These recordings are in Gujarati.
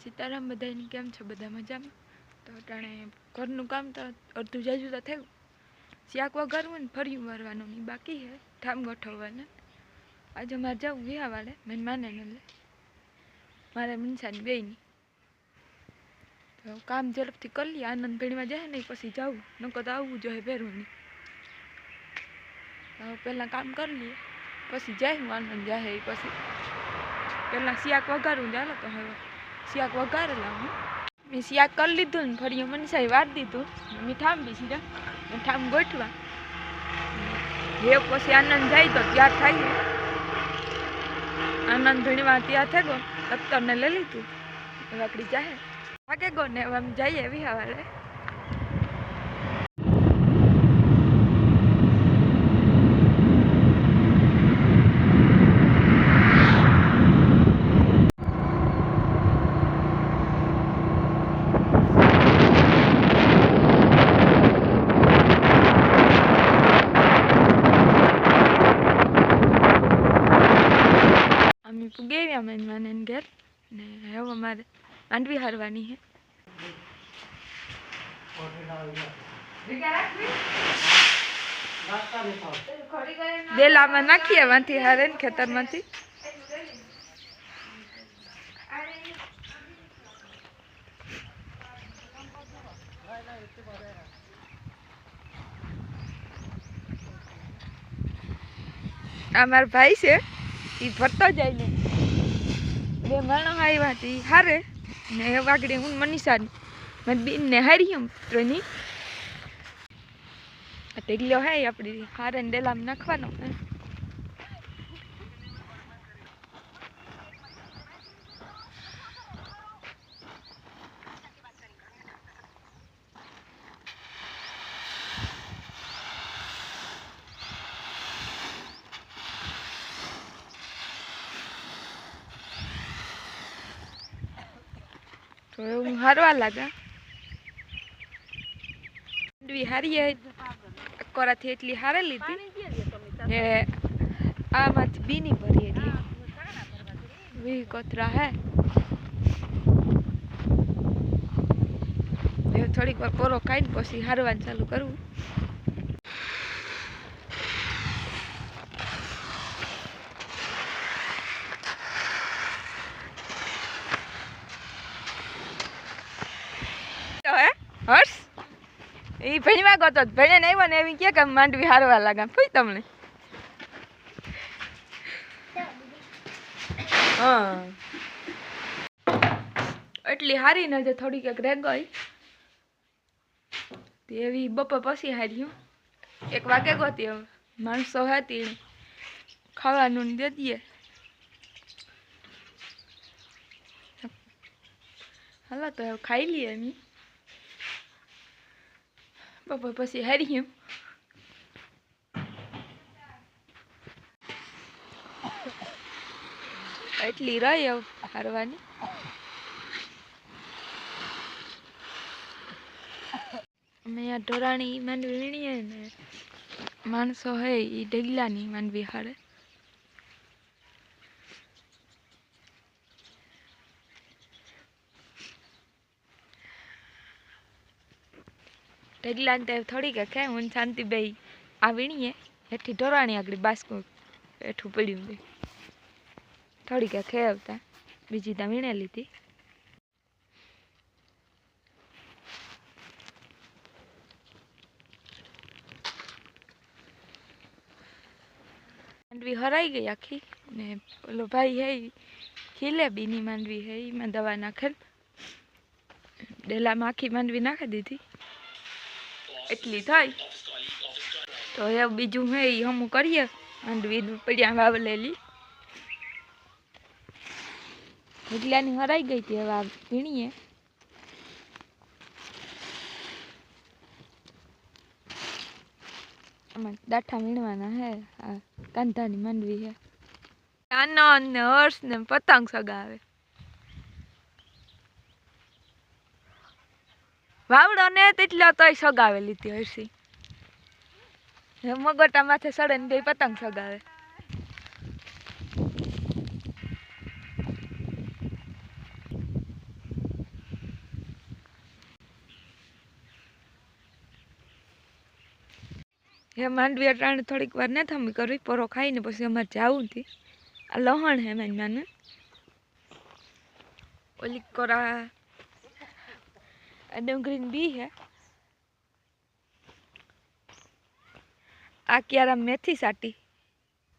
સીતારામ બધાની કેમ છો? બધા મજામાં? તો અટાણે ઘરનું કામ તો અડધું જાજુ તો થયું. શાક વઘારવું ને ફર્યું વારવાનું નહીં બાકી છે ઠામ ગોઠવવાને. આજે મારે જવું ગયા વાળે મેં માને ને લે. મારે મનસાની બેની તો કામ ઝડપથી કરી લઈએ આનંદ ભેણીમાં જાય ને પછી જવું નકો તો આવવું જોઈએ પહેરવું નહીં. તો પહેલાં કામ કરી લઈએ પછી જાય હું, આનંદ જાય પછી. પહેલાં શાક વઘારવું ચાલો તો હવે. શાક વઘારેલા લાવું મેં શિયાક કરી લીધું ને ફરી મનસાઈ વાર દીધું. મીઠામ બી સીધા. મેં ઠામ ગોઠવા. જે પછી આનંદ જાય તો ત્યાર થાય આનંદ ભીણવા ત્યાં ગયો દફતરને લઈ લીધું. વાકડી જાહે. વાગે ગો ને આમ જઈએ એવી હવાલે અમે પૂગે આવ્યા મહેમાન ઘેર ને હવે અમારે માંડવી હારવાની છે બેલામાં નાખીએ એમાંથી હારે ને ખેતરમાંથી આ મારા ભાઈ છે એ ભરતો જાય ને બે માણસ આવ્યા હતી. હારે ને વાગડી હું મનીષાની. મેં બીનને હારી એમ ત્રણની ટેગલો હે આપણી હારે ને ડેલામાં નાખવાનો. તો હું હારવા લાગા. માંડવી હારી કોરાથી એટલી હારે લીધી. ને આમાંથી બીની ભરી એટલી. વી કોથરા હે. થોડીક વાર પોરો ખાઈને પછી હારવાનું ચાલુ કરવું તો હે હર્ષ એ ભણીમાં ગયો ભણે નહીં બને એવી કે કે માંડવી હારવા લાગે. ફૂઈ તમને. હા. એટલી હારી ને જે થોડીક એક રહી ગઈ. એવી બપોર પછી હાર્યું એક વાગે ગોતી હવે. માણસો હતી ખાવાનું ને દે દઈએ. હાલો તો ખાઈ લઈએ એમ. બપોર પછી હારી એટલી રહી હારવાની અમે આ ઢોરાણી માંડવી વીણીએ ને માણસો હે એ ઢગલાની માંડવી હારે ઢગલાને થોડી થોડીક ખે હું શાંતિભાઈ આ વીણીએ હેઠી ઢોરાણી આગળ બાસ્કો હેઠું પડ્યું બે થોડીક ખે આવતા. બીજી ત્યાં વીણે લીધી. માંડવી હરાઈ ગઈ આખી. ને ઓલો ભાઈ હે ખીલે, બીની માંડવી હે એમાં દવા નાખેલ. ડેલામાં આખી માંડવી નાખી દીધી. એટલી થઈ તો હવે બીજું હે એ હમું કરીએ. માંડવીનું પડ્યા વાવલેલી ઢગલાની હરાઈ ગઈ હતી હવે આ ભીણીએ આમાં દાઠા વીણવાના હે. આ કાંધાની માંડવી હે. આનંદ ને હર્ષ ને પતંગ સગાવે. વાવડો ને તેટલો તોય સગાવે લીધી હરસી મગોટા માથે સડે ને બે પતંગ સગાવે. હે માંડવી અટાણે થોડીક વાર ને થમી કરવી પરો ખાઈને પછી અમારે જવું હતી આ લહણ હે મેં ઓલી કરા આ ડુંગળીની બી છે આ ક્યારા મેથી સાટી.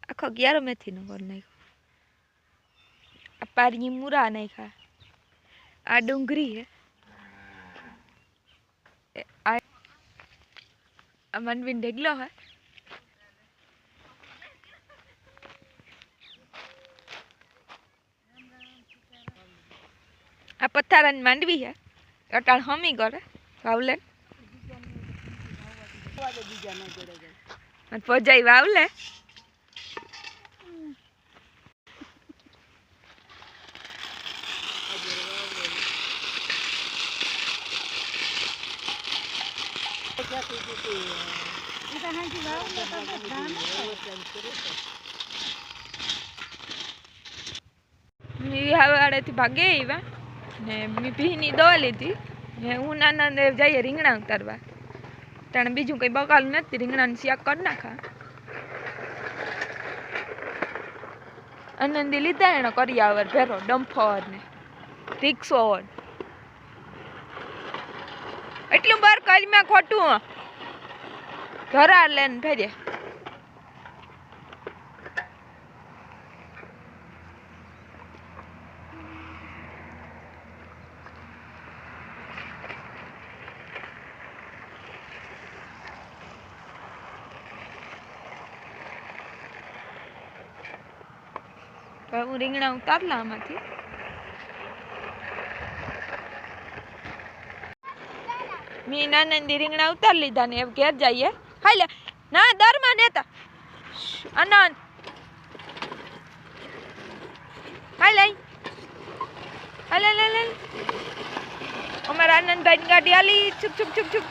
આખો ક્યારો મેથીનો કર નાખ્યો. આ પારી મૂરા નાખ્યા. આ ડુંગળી છે આ મનવીન ઢેગલો હે. આ પથ્થારાની માંડવી હે. અટાણ હમી કરે વાવલે. પજાઈ વાવલે. મેં વાળેથી ભાગે આવ્યા ને મેં ભીની દવા લીધી. ને હું નાના જઈએ રીંગણા ઉતારવા. તાણે બીજું કંઈ બકાલું નથી, રીંગણાની શાક કરી નાખા. આનંદી લીધા એનો આવર ભેરો ડમ્ફર ને રિક્ષો એટલું બાર કાજમાં ખોટું. ઘરા લઈને ફેરે હું રીંગણા ઉતારલા આમાંથી. મેં નાનંદી રીંગણા ઉતાર લીધા ને એમ ઘેર જઈએ. હાલે ના, દરમાં નેતા. આનંદ હાલે હાલે લે. લે અમારા આનંદભાઈ ગાડી હાલી. છુક છુક છુક છુક